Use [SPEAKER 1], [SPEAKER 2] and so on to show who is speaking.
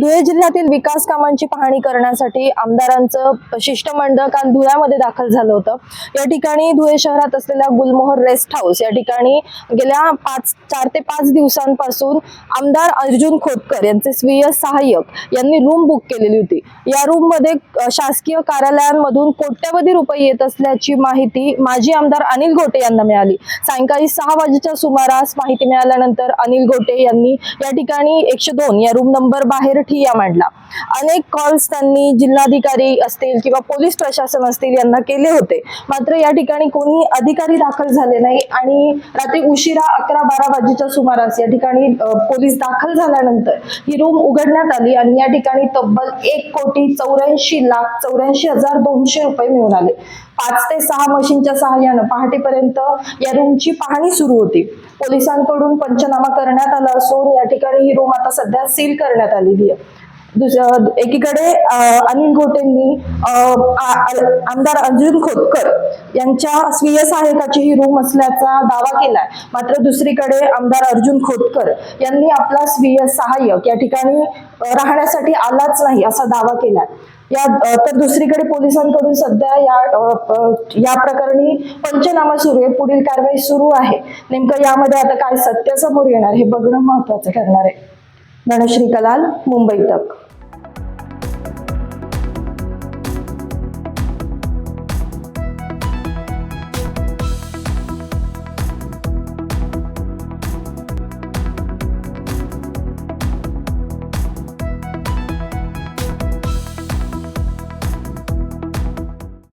[SPEAKER 1] धुळे जिल्ह्यातील विकास कामांची पाहणी करण्यासाठी आमदारांचं शिष्टमंडळ काल धुळ्यामध्ये दाखल झालं होतं. या ठिकाणी धुळे शहरात असलेल्या गुलमोहर रेस्ट हाऊस या ठिकाणी गेल्या पाच चार ते पाच दिवसांपासून आमदार अर्जुन खोतकर यांचे स्वीय सहाय्यक यांनी रूम बुक केलेली होती. या रूममध्ये शासकीय कार्यालयांमधून कोट्यवधी रुपये येत असल्याची माहिती माजी आमदार अनिल गोटे यांना मिळाली. सायंकाळी सहा वाजेच्या सुमारास माहिती मिळाल्यानंतर अनिल गोटे यांनी या ठिकाणी एकशे दोन या रूम नंबर बाहेर ठिया मांडला अनेक कॉल्स त्यांनी जिल्हाधिकारी असतील किंवा पोलीस प्रशासन असतील यांना केले होते. मात्र या ठिकाणी कोणी अधिकारी दाखल झाले नाही आणि रात्री उशिरा अकरा बारा वाजेच्या सुमारास या ठिकाणी पोलीस दाखल झाल्यानंतर ही रूम उघडण्यात आली आणि या ठिकाणी तब्बल एक कोटी चौऱ्याऐंशी लाख चौऱ्याऐंशी हजार दोनशे रुपये मिळून आले. पाच ते सहा मशीनच्या सहाय्यानं पहाटेपर्यंत या रूमची पाहणी सुरू होती. पोलिसांकडून पंचनामा करण्यात आला असून या ठिकाणी ही रूम आता सध्या सील करण्यात आलेली आहे. एकीकडे अनिल गोटेंनी आमदार अर्जुन खोतकर यांच्या स्वीय सहायकाची ही रूम असल्याचा दावा केलाय. मात्र दुसरीकडे आमदार अर्जुन खोतकर यांनी आपला स्वीय सहाय्यक या ठिकाणी राहण्यासाठी आलाच नाही असा दावा केलाय. या तर दुसरीकडे पोलिसांकडून सध्या या या प्रकरणी पंचनामा सुरू आहे. पुढील कारवाई सुरू आहे. नेमकं यामध्ये आता काय सत्य समोर येणार हे बघणं महत्वाचं ठरणार आहे. गणश्री कलाल मुंबई तक.